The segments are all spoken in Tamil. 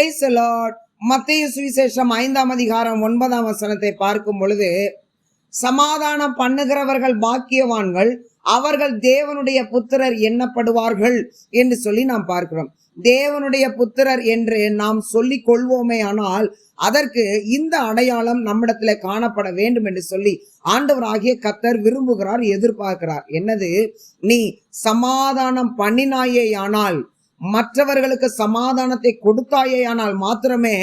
பிரைஸ் லார்ட் மத்திய சுவிசேஷம் ஐந்தாம் அதிகாரம் ஒன்பதாம் வசனத்தை பார்க்கும் பொழுது சமாதானம் பண்ணுகிறவர்கள் பாக்கியவான்கள் அவர்கள் தேவனுடைய புத்திரர் எண்ணப்படுவார்கள் என்று சொல்லி நாம் பார்க்கிறோம். தேவனுடைய புத்திரர் என்று நாம் சொல்லிக் கொள்வோமே ஆனால் அதற்கு இந்த அடையாளம் நம்மிடத்துல காணப்பட வேண்டும் என்று சொல்லி ஆண்டவராகிய கத்தர் விரும்புகிறார் எதிர்பார்க்கிறார். என்னது? நீ சமாதானம் பண்ணினாயே ஆனால் மற்றவர்களுக்கு சமாதானத்தை கொடுத்தாயே ஆனால் மாத்திரமே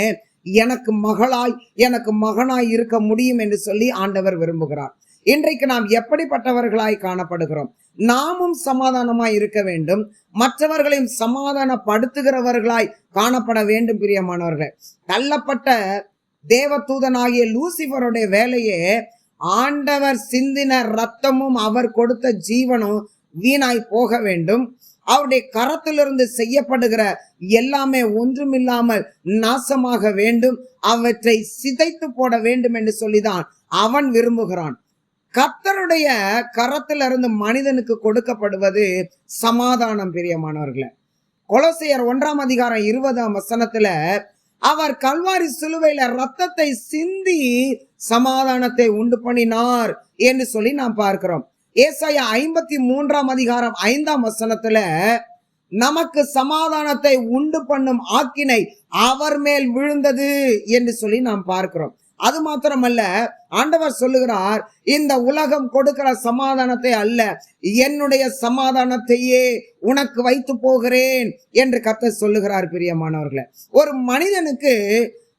எனக்கு மகளாய் எனக்கு மகனாய் இருக்க முடியும் என்று சொல்லி ஆண்டவர் விரும்புகிறார். இன்றைக்கு நாம் எப்படிப்பட்டவர்களாய் காணப்படுகிறோம்? நாமும் சமாதானமாய் இருக்க வேண்டும். மற்றவர்களையும் சமாதானப்படுத்துகிறவர்களாய் காணப்பட வேண்டும் பிரியமானவர்கள். தள்ளப்பட்ட தேவதூதனாகிய லூசிபருடைய வேலையே ஆண்டவர் சிந்தின ரத்தமும் அவர் கொடுத்த ஜீவனும் வீணாய் போக வேண்டும். அவருடைய கரத்திலிருந்து செய்யப்படுகிற எல்லாமே ஒன்றுமில்லாமல் நாசமாக வேண்டும் அவற்றை சிதைத்து போட வேண்டும் என்று சொல்லிதான் அவன் விரும்புகிறான். கத்தருடைய கரத்திலிருந்து மனிதனுக்கு கொடுக்கப்படுவது சமாதானம் பிரியமானவர்களை. கொலசையர் ஒன்றாம் அதிகாரம் இருபதாம் வசனத்துல அவர் கல்வாரி சிலுவையில ரத்தத்தை சிந்தி சமாதானத்தை உண்டு பண்ணினார் என்று சொல்லி நாம் பார்க்கிறோம். ஏசாயா ஐம்பத்தி மூன்றாம் அதிகாரம் ஐந்தாம் வசனத்துல நமக்கு சமாதானத்தை உண்டு பண்ணும் ஆக்கினை அவர் மேல் விழுந்தது என்று சொல்லி நாம் பார்க்கிறோம். அது மாத்திரமல்ல ஆண்டவர் சொல்லுகிறார் இந்த உலகம் கொடுக்கிற சமாதானத்தை அல்ல என்னுடைய சமாதானத்தையே உனக்கு வைத்து போகிறேன் என்று கத்த சொல்லுகிறார் பிரியமானவர்களை. ஒரு மனிதனுக்கு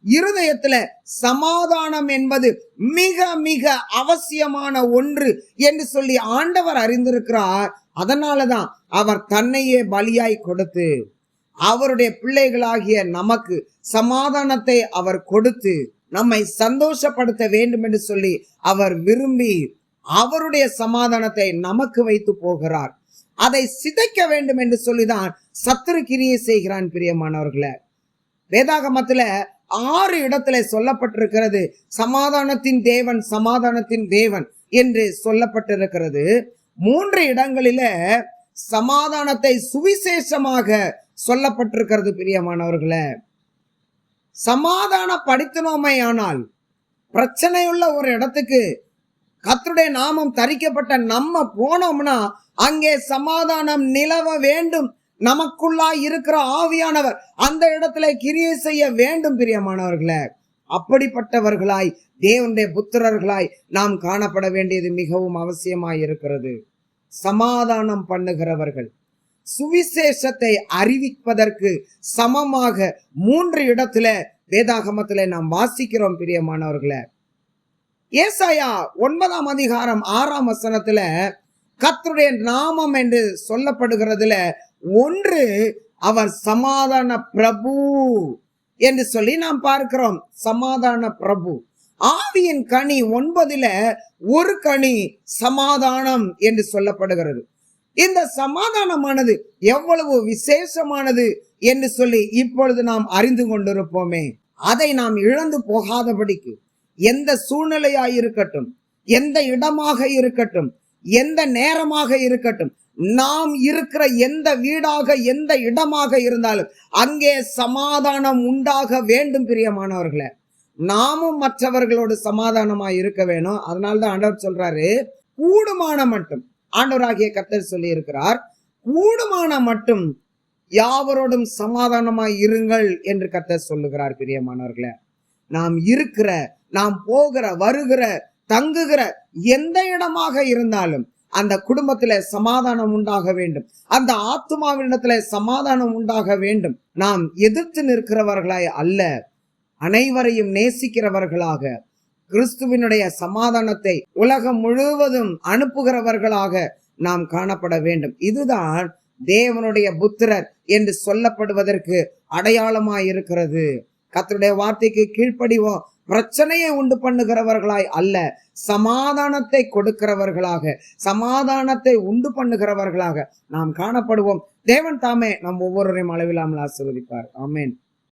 இருதயத்துல சமாதானம் என்பது மிக மிக அவசியமான ஒன்று என்று சொல்லி ஆண்டவர் அறிந்திருக்கிறார். அதனாலதான் அவர் தன்னையே பலியாய் கொடுத்து அவருடைய பிள்ளைகளாகிய நமக்கு சமாதானத்தை அவர் கொடுத்து நம்மை சந்தோஷப்படுத்த வேண்டும் என்று சொல்லி அவர் விரும்பி அவருடைய சமாதானத்தை நமக்கு வைத்து போகிறார். அதை சிதைக்க வேண்டும் என்று சொல்லிதான் சத்துரு கிரியை செய்கிறான் பிரியமானவர்களை. வேதாகமத்தில் ஆறு இடத்துல சொல்லப்பட்டிருக்கிறது. சமாதானத்தின் தேவன் சமாதானத்தின் தேவன் என்று சொல்லப்பட்டிருக்கிறது. மூன்று இடங்களில சமாதானத்தை சுவிசேஷமாக சொல்லப்பட்டிருக்கிறது பிரியமானவர்களே. சமாதானப்படுத்தினோமே ஆனால் பிரச்சனையுள்ள ஒரு இடத்துக்கு கத்துடைய நாமம் தரிக்கப்பட்ட நம்ம போனோம்னா அங்கே சமாதானம் நிலவ வேண்டும் நமக்குள்ளா இருக்கிற ஆவியானவர் அந்த இடத்துல கிரியை செய்ய வேண்டும் பிரியமானவர்களே. அப்படிப்பட்டவர்களாய் தேவனுடைய புத்திரர்களாய் நாம் காணப்பட வேண்டியது மிகவும் அவசியமாய் இருக்கிறது. சமாதானம் பண்ணுகிறவர்கள். சுவிசேஷத்தை அறிவிப்பதற்கு சமமாக மூன்று இடத்துல வேதாகமத்தில் நாம் வாசிக்கிறோம் பிரியமானவர்களை. ஏசாயா ஒன்பதாம் அதிகாரம் ஆறாம் வசனத்துல கர்த்தருடைய நாமம் என்று சொல்லப்படுகிறதுல ஒன்று அவர் சமாதான பிரபு என்று சொல்லி நாம் பார்க்கிறோம். சமாதான பிரபு. ஆவியின் கனி ஒன்பதுல ஒரு கனி சமாதானம் என்று சொல்லப்படுகிறது. இந்த சமாதானமானது எவ்வளவு விசேஷமானது என்று சொல்லி இப்பொழுது நாம் அறிந்து கொண்டிருப்போமே. அதை நாம் இழந்து போகாதபடிக்கு எந்த சூழ்நிலையாய் இருக்கட்டும் எந்த இடமாக இருக்கட்டும் எந்த நேரமாக இருக்கட்டும் நாம் இருக்கிற எந்த வீடாக எந்த இடமாக இருந்தாலும் அங்கே சமாதானம் உண்டாக வேண்டும் பிரியமானவர்களே. நாமும் மற்றவர்களோடு சமாதானமாக இருக்க வேணும். அதனால்தான் ஆண்டவர் சொல்றாரு கூடுமான மட்டும். ஆண்டவராகிய கத்தர் சொல்லி இருக்கிறார் கூடுமான மட்டும் யாவரோடும் சமாதானமாய் இருங்கள் என்று கத்தர் சொல்லுகிறார் பிரியமானவர்களே. நாம் இருக்கிற நாம் போகிற வருகிற தங்குகிற எந்த இடமாக இருந்தாலும் அந்த குடும்பத்துல சமாதானம் உண்டாக வேண்டும். அந்த ஆத்மாவினிடத்துல சமாதானம் உண்டாக வேண்டும். நாம் எதிர்த்து நிற்கிறவர்களாய் அல்ல அனைவரையும் நேசிக்கிறவர்களாக கிறிஸ்துவினுடைய சமாதானத்தை உலகம் முழுவதும் அனுப்புகிறவர்களாக நாம் காணப்பட வேண்டும். இதுதான் தேவனுடைய புத்திரர் என்று சொல்லப்படுவதற்கு அடையாளமாய் இருக்கிறது கத்தருடைய வார்த்தைக்கு கீழ்ப்படிவோம். பிரச்சனையை உண்டு பண்ணுகிறவர்களாய் அல்ல சமாதானத்தை கொடுக்கிறவர்களாக சமாதானத்தை உண்டு பண்ணுகிறவர்களாக நாம் காணப்படுவோம். தேவன் தாமே நம் ஒவ்வொருவரையும் அளவில்லாமல் ஆசிர்வதிப்பார். ஆமேன்.